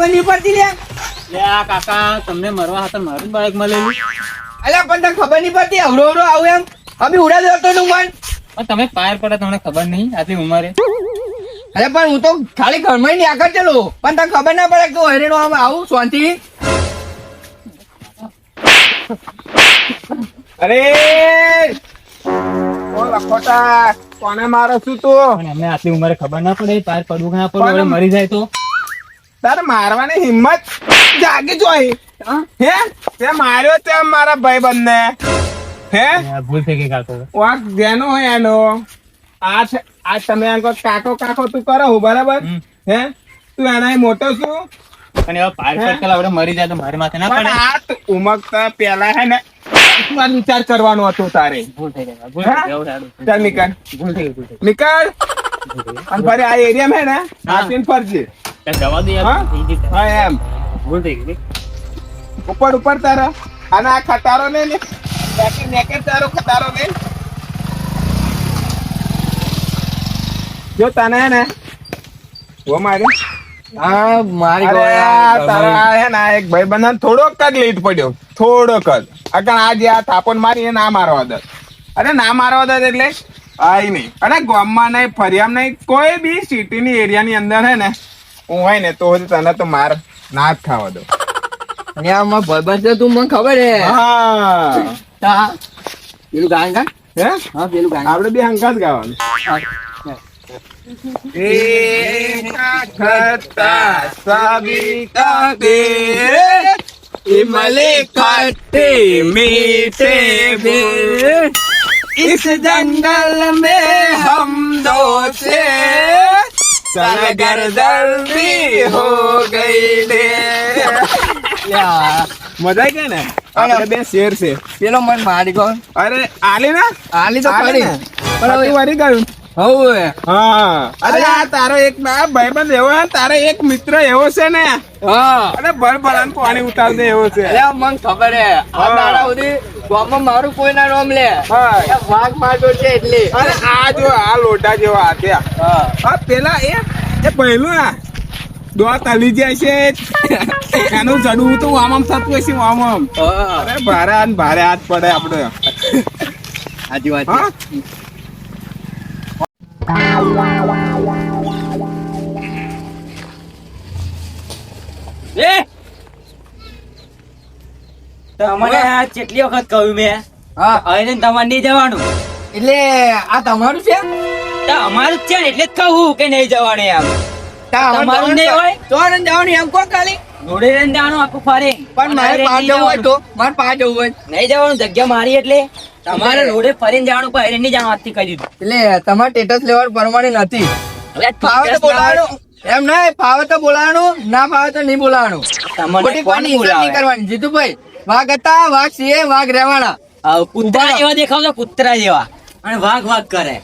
ખબર નહીં પડતી લે લે આ કાકા તમને મરવા હતા મારું બાઈક મળેલું. અલ્યા પણ તને ખબર નહીં પડતી અવરો અવરો આવું એમ. અમે ઉડા દેતો નું મન પણ તમે પાયર પડે તમને ખબર નહીં આટલી ઉંમરે. અરે પણ હું તો ખાલી ઘરમાં ની આગળ ચલું. પણ તને ખબર ના પડે કે હરેણો આમ આવું શાંતિ. અરે! ઓ લખોટા કોને મારો છું તું અમને આટલી ઉંમરે ખબર ના પડે પાયર પડવું ના પડવું મરી જાય તો? તારે મારવાની હિંમત જાગી જોઈ. હે? તે માર્યો તે મારા ભાઈ બંને હે ભૂલ થઈ ગઈ કાકો વાક જેનો હોય એનો. આ છે આ તમે એમ કહો કાકો કાકો તું કરો હું બરાબર? હે? તું એના મોટો છું. પણ એવા પાર? પડતા આપણે મરી જાય તો મારી માથે ના પણ પડે. આ ત- ઉમકતા પેલા હે ને વિચાર કરવાનો હતો તારે. ભૂલ થઈ ગઈ ભૂલ થઈ ગઈ નીકળ. ભૂલ થઈ ગઈ. નીકળ. અને ફરી આ એરિયા હે ને હાથીને ફરજે. જવા દે હા? એમ. ભૂલ થઈ ગઈ. ઉપર ઉપર તારા. અને આ ખટારો ને. ને તારો ખટારો ને જો તને હે ને. ઓ મારી. હા મારી તારા હે ને એક ભાઈ બંધન થોડોક જ લેટ પડ્યો. થોડોક જ. અગર આજે આ થાપણ મારી ના મારવા દે. અરે ના મારવા દે એટલે. આઈ નહીં. અને ગામમાં નહીં ફરિયામ નહીં કોઈ બી સિટીની એરિયાની અંદર હે ને હું હોય ને તો તને તો માર ના જ ખાવા દો અને આ મારા તું મને ખબર હે. હા. પેલું ગાન હે? હા પેલું ગાન. આપણે બે હંકા જ ગાવાનું એકા સબીતા કાટે મીઠે ભે. इस जंगल में हम दो थे सरगर्दन भी हो गई ने મજા આવી ગઈ ને આપણે બે શેર છે પેલો મને મારી ગયો અરે આલી ના આલી તો આલી ખરી ને. પણ હવે આટલું વારી ગયું હવે હા અરે આ તારો એક ના ભાઈબંધ એવો હે, તારો એક મિત્ર એવો છે ને હા. અરે ભર ભરાને પાણી ઉતાર દે એવો છે. અરે મને ખબર હે. આ. દાડા સુધી ગામમાં મારું કોઈ ના નામ લે. હા. વાઘ મારતો છે એટલે. અરે આ જો આ લોટા જેવો હાથે હા. આ પેલા એ એ પહેલું આ. દોા તલી જાય છે. એનું જડવું તો આમ આમ થતું હશે આમ આમ. અરે ભારે હાથ ભારે હાથ પડે આપડે. આજુ વાત હા? એ! તમને આ કેટલી વખત કહ્યું મેં? હા. હવે તમારે નહીં જવાનું. એટલે આ તમારું છે? અમારું છે એટલે જ કહું કે નહીં જવાનું એમ. તમારું નહીં હોય? જવાનું જવાનું એમ કો ખાલી? જોડે રહીને જવાનું આખું ફરે. પણ મારે હવે નહીં જવું હોય જવાનું. તો મારે પાંચ જવું હોય. નહીં જવાનું જગ્યા મારી એટલે. તમારે રોડે ફરીને જવાનું પણ નહીં જવાનું આજથી કહી દીધું. એટલે તમારે સ્ટેટસ લેવાનું પ્રમાણે નથી. બોલાવાનું એમ નહીં ફાવે તો બોલાવાનું ના ફાવે તો નહીં બોલાવાનું ખોટી કોણ ઇજ્જત નહીં કરવાની. જીતુભાઈ વાઘ હતા વાઘ છીએ વાઘ રહેવાના. કૂતરા જેવા દેખાવ છો કૂતરા જેવા. અને વાઘ વાઘ કરે.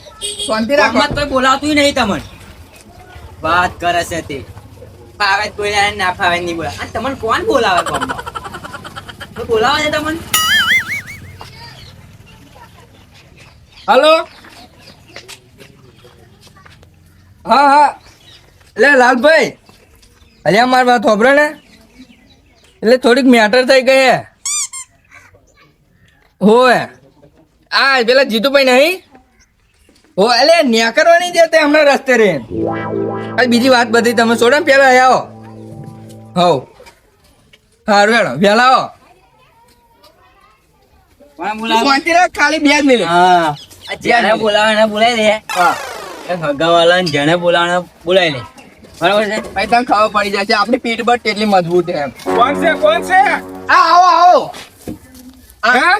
શાંતિ રાખો. તો કોઈ બોલાવતું નહીં તમને. વાત કરે છે તે. ફાવે તો બોલાવે ના ફાવે નહીં બોલાવે. આ તમને કોણ બોલાવે ગામમાં બોલાવે છે તમને. હલો? હા હા. એટલે લાલભાઈ. અલ્યા મારી વાત હોભળે ને. એટલે થોડીક મેટર થઈ ગઈ હોય. આ પેલા જીતુભાઈ નહીં? હો એટલે ન્યા કરવાની છે તે હમણાં રસ્તે રે બીજી વાત બધી તમે છોડો ને પેલા આવો હવ. સારું હેડો પેલા આવો ખાલી બે જ મિનિટ હા. બોલાવે બોલાવી દે. હા. એ હગાવાલા ને જેને બોલાવે લે બરાબર છે? ભાઈ તને ખબર પડી જાય છે આપણી પીઠ બટ કેટલી મજબૂત છે કોણ છે કોણ છે? આ આવો આવો. હા?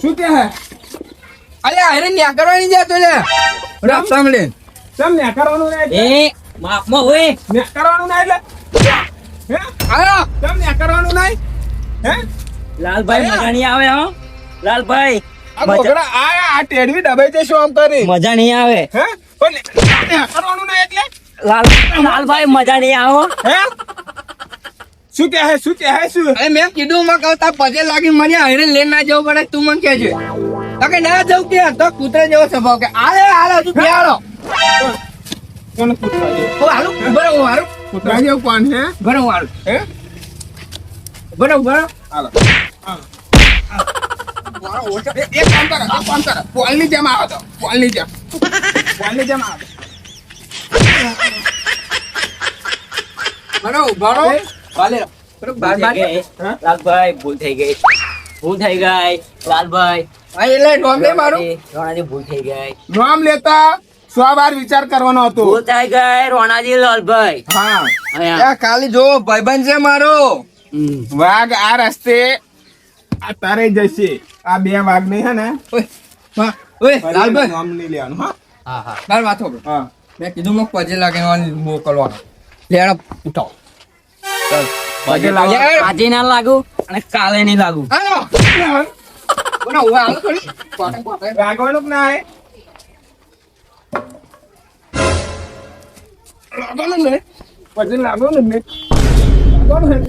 શું કે હે? અરે અરે ન્યા કરવાની જતો લે. રામ સાંભળે. ચમ ન્યા કરવાનું નહીં એ માપમાં હોય. ન્યા કરવાનું ના એટલે? હે? આયો. ચમ ન્યા કરવાનું નહીં હે? લાલભાઈ મજા આવે હો. લાલભાઈ આ મજા આ આ ટેડવી દબાઈ જશે આમ કરી? મજા નહીં આવે. હે? પણ ન્યા કરવાનું નહીં એટલે? લાલ લાલભાઈ મજા નહીં આવો હે. શું કે હે શું કે હે શું? અરે મેં કીધું માં કહું તાર પગે લાગી મને હરે લઈને ના જવું પડે તું મને કહેજે. તો કે ના જવું કે? તો કૂતરા જેવો સ્વભાવ કે. આલે આલે હજુ બેહાડો. કોણ કૂતરા ઓ હાલો બરો હાલો. કૂતરા જેવું કોણ છે? બરો હારું હે? બરો બરો હાલો. એક કામ કરો? એક કામ કરો? પોલની જેમ આવો તો. પોલની જેમ. પોલની જેમ આવો બરો બરો. વાલે બરો? લાલભાઈ ભૂલ થઈ ગઈ. ભૂલ થઈ ગઈ. લાલભાઈ. હા એટલે નોમ લે મારું. રોણાજી ભૂલ થઈ ગઈ. નામ લેતા સો વાર વિચાર કરવાનો હતો. ભૂલ થઈ ગઈ રોણાજી લાલભાઈ. હા. કાલી જો ભાઈબંધ છે મારો. વાઘ આ રસ્તે આ તારે જશે. આ બે વાઘ નહીં હે ને? ઓય ઓય લાલભાઈ. નામ નહીં લેવાનું હા? હા હા. બાર વાત હા. મેં કીધું મેં પજે લાગે મોકલવાનો લેડો ઉઠો પજે લાગે. આજે ના લાગુ અને કાલે નહીં લાગુ. ના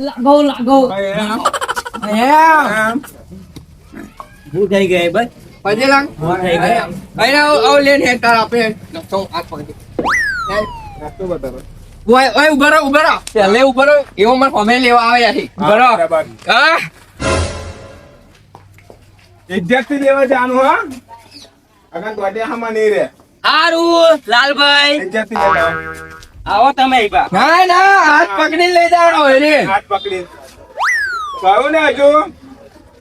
લાગો લાગો એમ. એમ. થઈ ગઈ ભાઈ. પજે લાગ. થઈ ગઈ. આવ આવ લેન હે તાર આપે. તો આ પકડી. ઓય ઓય એવો મને કોમે લેવા હા લેવા હા? હામાં નહીં રે હારું લાલભાઈ. લેવા આવો તમે એક ના ના હાથ પકડી લઈ જાણો રે હાથ પકડી. કહું ને હજુ.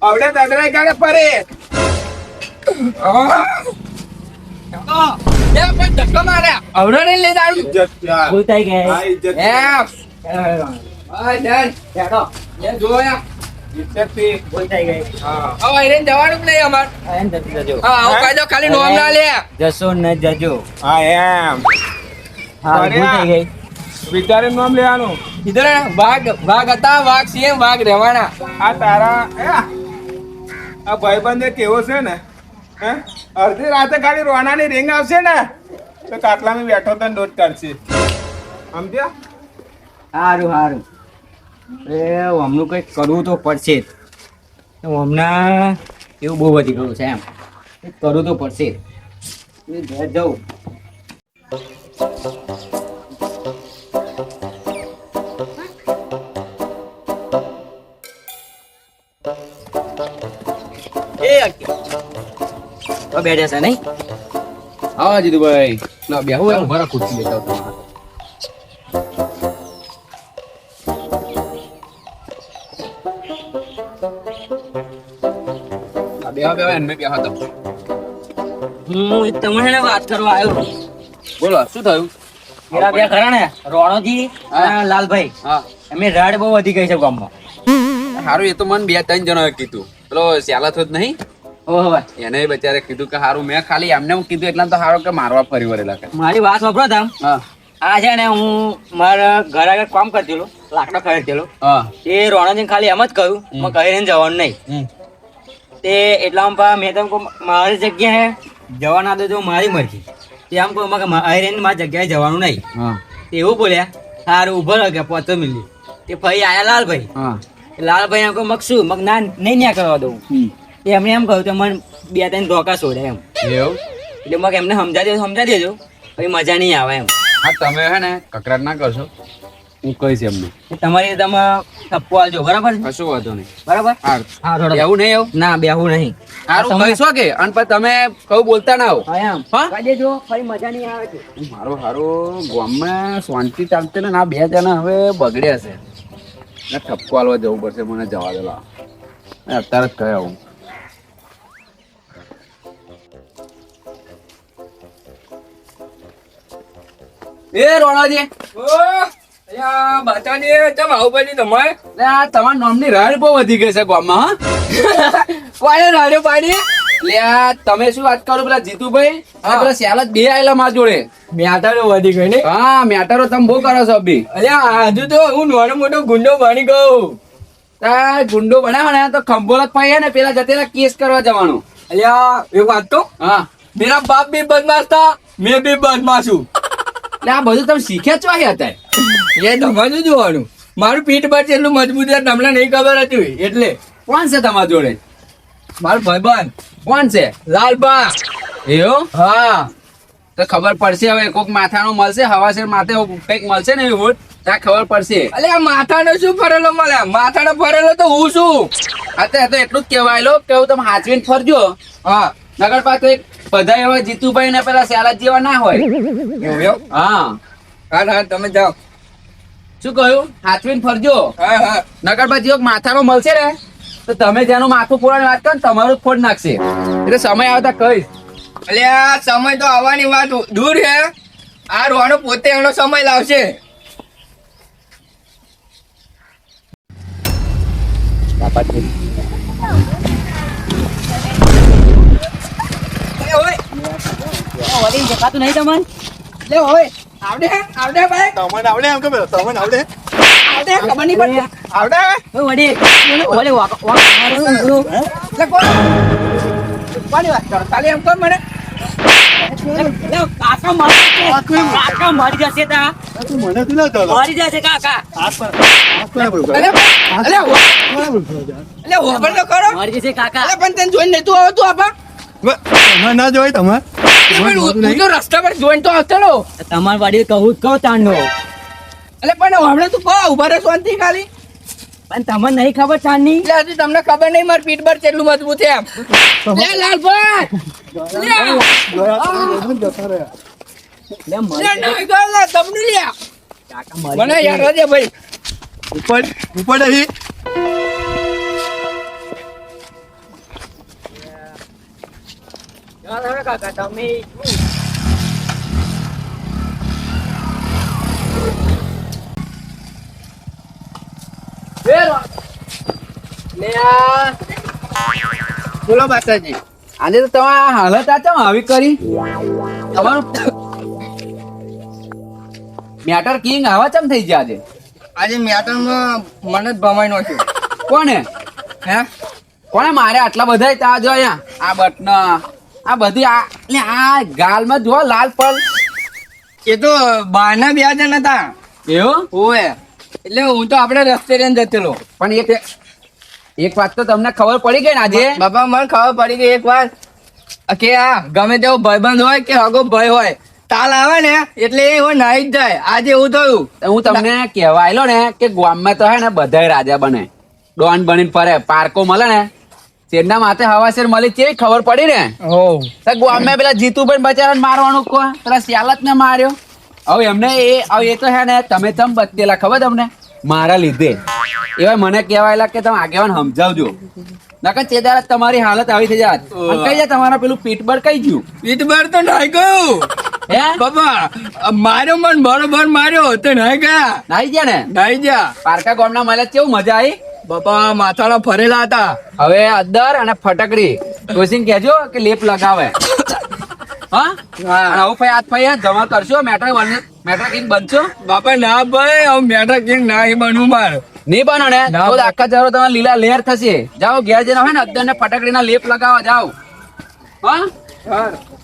આવડે દદરાઈ કાળે પરે ધક્કો માર્યા? અવડો નહીં લઈ જાણું ભૂતાઈ ગયા એમ. ઓય ડન. બેઠો. એ જોયા ઇજ્જતથી. ભૂલ થઈ ગઈ. હા. હવે અહીં જવાનું જ નહીં અમાર? આ એમ જતું જજો હા આવું કાયદો ખાલી નોમ ના લે. જશો ને જજો. હા એમ. હા ભૂલ થઈ ગઈ. વિચારીને નામ લેવાનું. કીધું ને વાઘ વાઘ હતા વાઘ સિંહ વાઘ રહેવાના. આ તારા એ, આ ભાઈબંધ કેવો છે ને? હે? અડધી રાતે ખાલી રોણાની રિંગ આવશે ને? તો કાટલામાં બેઠો તને દોટ કરશે. સમજ્યા સારું સારું એ હમણું કંઈક કરવું તો પડશે. હમણાં એવું બહુ વધી ગયું છે એમ. કરવું તો પડશે. જ. ઘેર જવું બેઠા છે નહીં? હા જીતુભાઈ. ના તમારે. હા, બેહો બેહો એને મેં બેહો તો હું તમને વાત કરવા આવ્યો બોલો શું થયું? પેલા બે ખરા ને રોણોજી અને લાલભાઈ. એમની રાડ બહુ વધી ગઈ છે ગામમાં. હારું એ તો મને બે ત્રણ જણાએ કીધું. પેલો શ્યાલા થયો નહીં? એને બચારે કીધું કે હારું મેં ખાલી એમને હું કીધું એટલા તો હારો કે મારવા ફરી વળેલા કે મારી વાત વાપરો તામ. હા. આ છે ને હું મારા ઘર આગળ કામ કરતેલો લાકડો ખરીદેલો એ રોણાજી ખાલી એમ જ કહ્યું મેં કહી જવાનું નહીં. તે એટલામાં પા મેં તમને કહું મારી જગ્યાએ જવા ના દો તો મારી મરજી. તે આમ કહું કે મારી મારી જગ્યાએ જવાનું નહીં. એવું બોલ્યા સારું ઊભો રહ્યો કે પોતો મિલી. તે ફરી આયા લાલભાઈ. લાલભાઈ એમ કહું મગ શું? મગ ના નહીં ન્યા કરવા દઉં. એમને એમ કહ્યું તો મને બે ત્રણ ધોકા છોડે એમ. એવું? એટલે મગ એમને સમજાવી દેજો સમજાવી દેજો. પછી મજા નહીં આવે એમ. હા તમે હે ને કકરાટ ના કરશો. હું કહીશ એમને. તમારી તમે થપ્પો આવજો બરાબર કશું વાંધો નહીં. બરાબર. હા થોડો. એવું નહીં એવું? ના બેહું નહીં. સારું કહીશો કે? અને પછી તમે કહું બોલતા ના આવો. હા એમ. હા? દેજો ફરી મજા નહીં આવે છે મારો હારો ગામમાં શાંતિ ચાલતી ને ના બે જણા હવે બગડ્યા છે. ને ઠપકો આલવા જવું પડશે મને જવા દેલા અત્યારે જ કહે આવું એ રોણાજી. બાતાની ચમ તમારે? આ તમારા નામની બહુ વધી ગઈ છે હા. મેટારો તમે બહુ કરો છો અભી. અલ્યા આજુ તો હું નાનો મોટો ગુંડો બની ગયો તા ગુંડો બનાવો ને જ પાઈએ ને પેલા જતેલા કેસ કરવા જવાનો. અલ્યા એક વાત તો? હા. મેરા બાપ બી બદમાશ થા મેં બી બદમાશ છું આ બધું તમે શીખ્યા છો હતા એ તમારું જોવાનું. મારું પીઠ પર એટલું મજબૂત તમને નહીં ખબર હતી. એટલે કોણ છે તમારા જોડે? મારું ભાઈબંધ. કોણ છે? લાલબા. એવો? હા. તો ખબર પડશે હવે કોક માથાનો મળશે હવાસેર માથે કંઈક મળશે ને એવું. ત્યાં ખબર પડશે. અલે, આ માથાનો શું ફરેલો મળે? માથાનો ફરેલો તો હું છું અત્યારે એટલું જ કહેવાયેલો. કે હું તમે હાચવીને ફરજો. હા. નગર પાસે બધા એવા જીતુભાઈ ને પેલા સ્યાલા જેવા ના હોય. એવું એવું? હા. હા હા તમે જાઓ. શું કહ્યું? હાચવીને ફરજો. હા હા. પાસે માથાનો મળશે ને તો તમે જેનું માથું ફોડવાની વાત કરો ને તમારું ફોડ નાખશે. એટલે સમય આવતા કહીશ. એટલે આ સમય તો આવવાની વાત દૂર છે આ રોવાનો પોતે એનો સમય લાવશે. એ ઓય, વળી જકાતું નહીં તમને લે હોય આવડે આવડે ભાઈ. તમને આવડે એમ કે તમને આવડે? આવડે ખબર નહીં પડતી. આવડે? ઓ વળી ઓલે વાક વાક મારું લે કોણ? કોની વાત કરો? તાલી એમ કોણ મને? કાકા મરી જશે કાકા. મરી જશે તા. મને તું ના ચાલો મરી જશે કાકા. હાથ પર હાથ પર બોલ તો કરો. મરી જશે કાકા. અલે પણ તને જોઈને નતું આવતું આપા. તમે ના જોઈ રસ્તા પર જોઈને તો આવતો તમાર વાડી કહું જ તાંડો અલે પણ હમણાં તું કહો ઊભા રહે શાંતિ ખાલી. પણ તમને નહીં ખબર તાંડની એટલે હજી તમને ખબર નહીં મારું પીઠ પર કેટલું મજબૂત છે એમ. લે લાલભાઈ! જતા રહ્યા લે મરી લે નહીં ગયો. લે તમને લે. કાકા મરી મને યાર હજે ભાઈ. ઉપર ઉપર અહીં. જશે. કાકા તમે બોલો માતાજી. આજે તો તમે હાલત આ ચમ આવી કરી? તમારું મેટર કિંગ આવા ચમ થઈ ગયા આજે? આજે મેટરમાં મને જ ભમાઈ નાખ્યો કોને? હે? કોને મારે આટલા બધા તા જો અહીંયા. આ બટના. આ બધી આ ને આ ગાલમાં જો લાલ પલ. એ તો બહારના બે જણ હતા. એવું? ઓવે. એટલે હું તો આપણે રસ્તે રહીને જતેલો. પણ એક એક વાત તો તમને ખબર પડી ગઈ ને આજે? બાપા મને ખબર પડી ગઈ એક વાર. કે આ ગમે તેવો ભાઈબંધ હોય કે હગો ભાઈ હોય તાલ આવે ને એટલે એ એવો નાઈ જ જાય. આજે એવું થયું. હું તમને કહેવાયેલો ને કે ગામમાં તો હે ને બધાય રાજા બને. ડોન બનીને ફરે પાર્કો મળે ને તેના માથે હવાશેર મળી કેવી ખબર પડી ને? હો તો પેલા જીતુભાઈ બચારાને મારવાનું કો પેલા સિયાલત ને માર્યો. હવે એમને એ હવે એ તો હે ને તમે તમ બચેલા ખબર તમને? મારા લીધે. એવા મને કહેવાયેલા કે તમે આગેવાન સમજાવજો. નકર તે દાડા તમારી હાલત આવી થઈ જાત. કઈ જાય તમારા પેલું પીટબર કઈ ગયું? પીટબર તો નાઈ ગયું. હે? બાપા માર્યો મન બરોબર માર્યો તો નાઈ ગયા. નાઈ ગયા ને? નાઈ ગયા. પારકા ગામના મળ્યા કેવું મજા આવી બાપા માથાળા ફરેલા હતા. હવે અદ્દર અને ફટકડી. ડોસીને કહેજો કે લેપ લગાવે. હા? હા. આવું ભાઈ હાથ ભાઈ જમા કરશો મેટર મેટર કિંગ બનશો? બાપા ના ભાઈ હવે મેટર કિંગ ના બનવું માર. નહીં બનો ને તો આખા જરો તમારે લીલા લેર થશે. જાઓ ઘેર જઈને હોય ને અદર ને ફટકડીના લેપ લગાવવા જાઓ. હા.